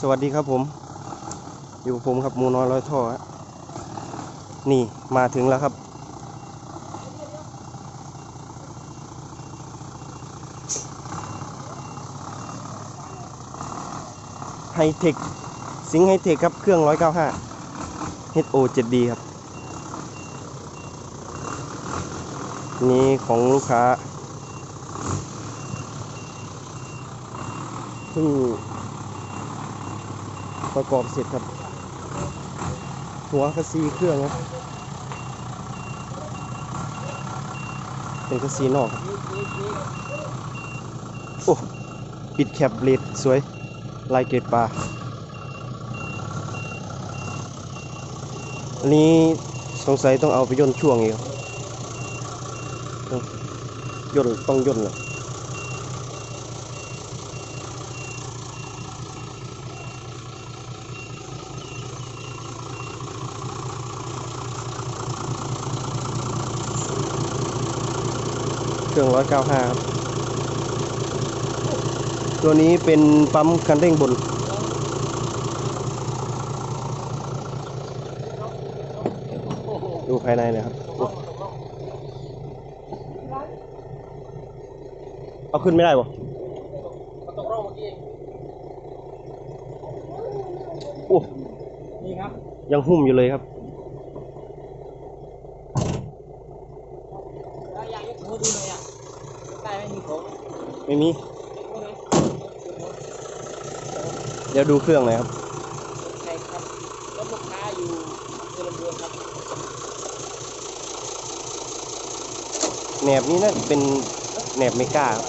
สวัสดีครับผม อยู่ผมครับมูน้อยร้อยท่อนี่มาถึงแล้วครับ ไฮเทค สิงไฮเทคครับ เครื่อง 195 HO 7D ครับ นี่ของลูกค้าเพิ่ง ประกอบเสร็จครับ หัวคัสซีเครื่องนะเป็นคัสซีนอกโอ้ปิดแคปเลดสวย ลายเกตปลาอันนี้สงสัยต้องเอาไปย่นช่วงอีกครับต้องย่นต้องย่นเลย รื่อง 195 ครับ ตัวนี้เป็นปั๊มคันเร่งบน ดูภายในเลยครับโอ้เอาขึ้นไม่ได้ปะโอ้นี่ครับยังหุ้มอยู่เลยครับแล้วอยากยกหัวดูหน่อยอะได้ไหมมีผม ไม่มียกหัวหน่อยเดี๋ยวดูเครื่องหน่อยครับใช่ครับรถลูกค้าอยู่อำเภอลำดวนครับแหนบนี้น่าจะเป็นแหนบเมกาครับ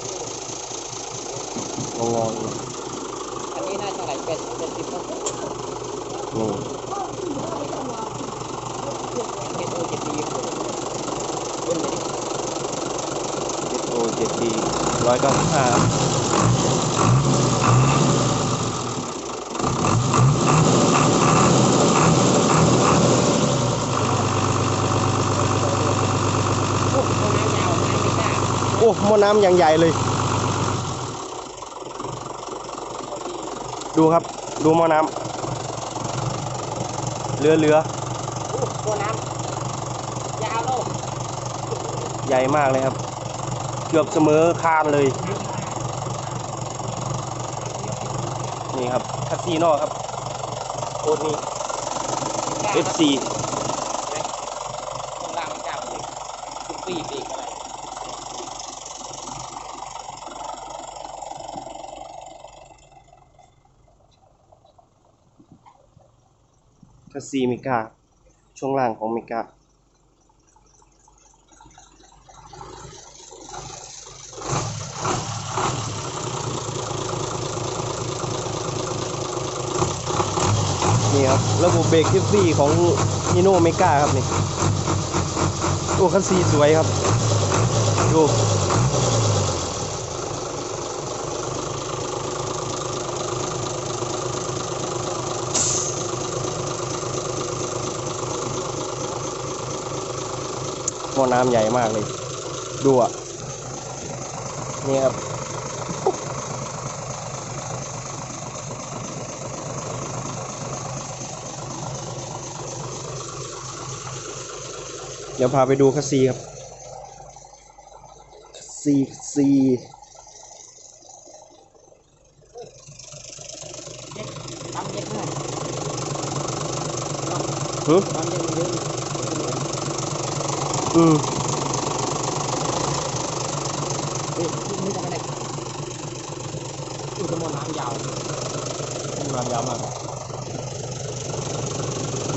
งองๆอยู่อันนี้น่าจะไหลเป็ดเป็นสิบครับนี่เป็นโอเจ็ดปีรุ่นนี้โอเจ็ดดี ร้อยเก้าสิบห้าโอ้มอน้ำอย่างใหญ่เลย ดูครับ ดูมอน้ำเรือเรือตัวน้ำยาวโลกใหญ่มากเลยครับ เกือบเสมอคานเลย นี่ครับคัสซีโน่ครับโคตรนี้ FC ตรงล่างจับเลยทุกปีปีกอะไรคัสซีมิกาช่วงล่างของมิกา นี่ครับ ระบบเบรกทิฟฟี่ของนิโนเมกาครับนี่โอ้คัสซีสวยครับดูหม้อน้ำใหญ่มากเลย ดูอะ นี่ครับ เดี๋ยวพาไปดูคัสซีครับคัสซีคัสซีปั๊มเย็นเท่าไหร่หึปั๊มเย็นเยอะอืมเฮ้ยไม่จำไม่ได้อุตมน้ำยาวน้ำยาวมาก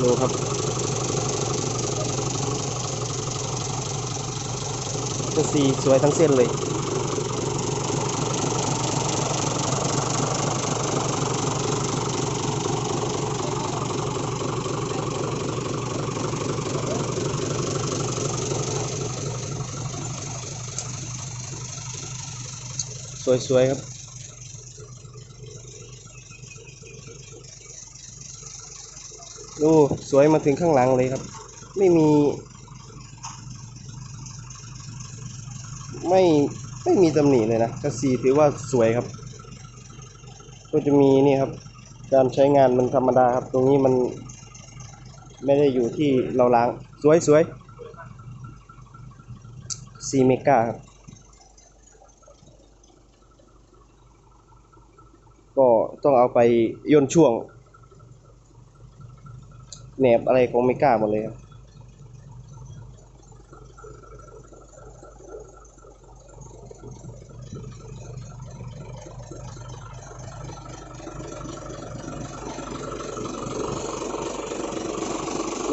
ดูครับัสีสวยทั้งเส้นเลยสวยๆครับโอ้สวยมาถึงข้างหลังเลยครับ ไม่มี ไม่ไม่มีตำหนิเลยนะกระสีถือว่าสวยครับ ก็จะมีนี่ครับ การใช้งานมันธรรมดาครับ ตรงนี้มัน ไม่ได้อยู่ที่เราล้างสวยสวยซีเมกาครับก็ต้องเอาไปย่นช่วงแหนบอะไรของเมกาหมดเลยครับ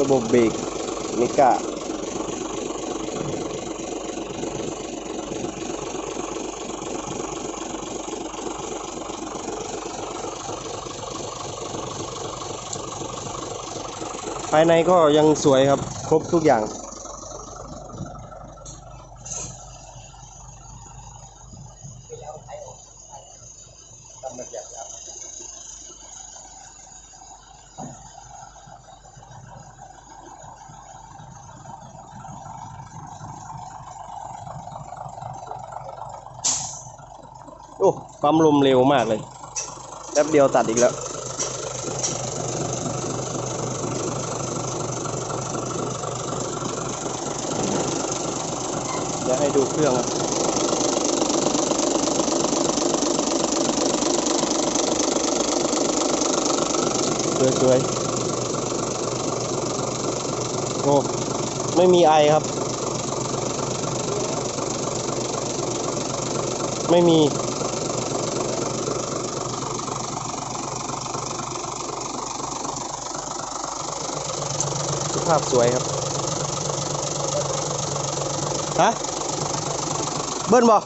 ระบบเบรกเมกะภายในก็ยังสวยครับ ครบทุกอย่าง โอ้ปั๊มลมเร็วมากเลยแป๊บเดียวตัดอีกแล้ว เดี๋ยวให้ดูเครื่องครับสวยๆโอ้ไม่มีไอครับ ไม่มี ภาพสวยครับฮะเบิ้ลบอก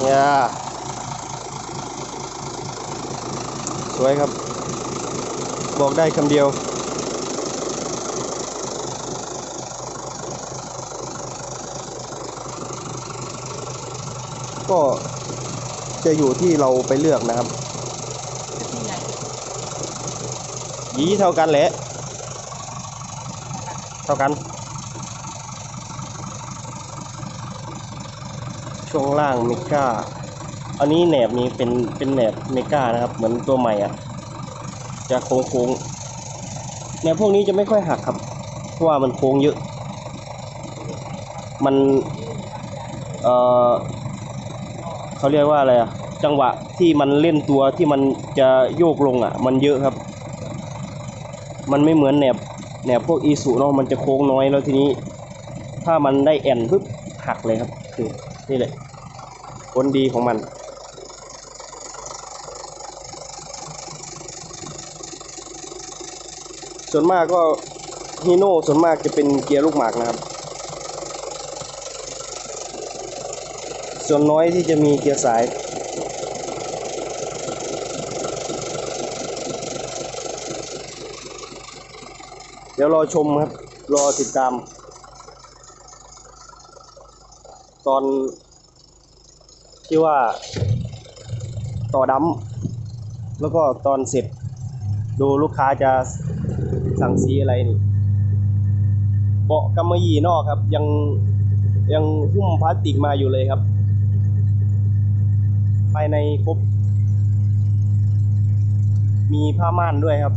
เนี่ยสวยครับ บอกได้คำเดียว ก็จะอยู่ที่เราไปเลือกนะครับที่ไหนหยีเท่ากันแหละ เท่ากัน ช่วงล่างเมกาอันนี้แหนบนี้เป็นเป็นแหนบเมกานะครับ เหมือนตัวใหม่อะ จะโค้งโค้งแหนบพวกนี้จะไม่ค่อยหักครับ เพราะว่ามันโค้งเยอะ มัน เอ่อ เขาเรียกว่าอะไรอะจังหวะที่มันเล่นตัวที่มันจะโยกลงอะมันเยอะครับ มันไม่เหมือนแหนบแหนบพวกอีสุเนาะมันจะโค้งน้อยแล้วทีนี้ ถ้ามันได้แอนปุ๊บหักเลยครับ คือนี่แหละผลดีของมันส่วนมากก็ฮีโน่ส่วนมากจะเป็นเกียร์ลูกหมากนะครับ ส่วนน้อยที่จะมีเกียร์สายเดี๋ยวรอชมครับ รอติดตาม ตอนที่ว่าต่อดัมแล้วก็ตอนเสร็จ ดูลูกค้าจะสั่งสีอะไรนี่เบาะกำมะหยี่นอกครับ ยังยังหุ้มพลาสติกมาอยู่เลยครับ ภายในครบมีผ้าม่านด้วยครับ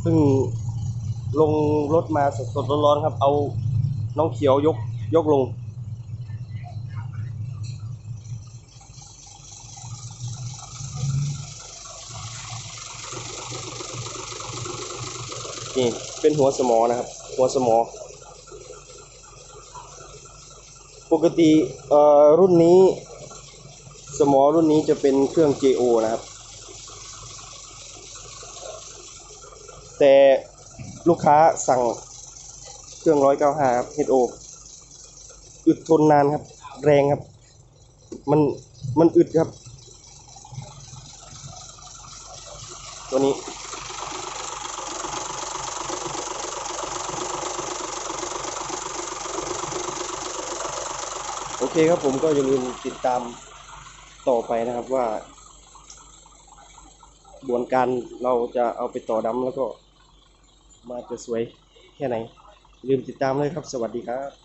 เพิ่งลงร ถมาสดๆร้อนๆครับ เอาน้องเขียวยกยกลง นี่ เป็นหัวสมอนะครับ หัวสมอ ปกติเอ่อรุ่นนี้สมอรุ่นนี้จะเป็นเครื่อง JO นะครับ แต่ ลูกค้าสั่งเครื่อง195ครับ HO อึดทนนานครับ แรงครับ มันมันอึดครับ ตัวนี้โอเคครับผมก็อย่าลืมติดตามต่อไปนะครับว่าบวนการเราจะเอาไปต่อดำแล้วก็ มาจะสวยแค่ไหน ลืมติดตามเลยครับ สวัสดีครับ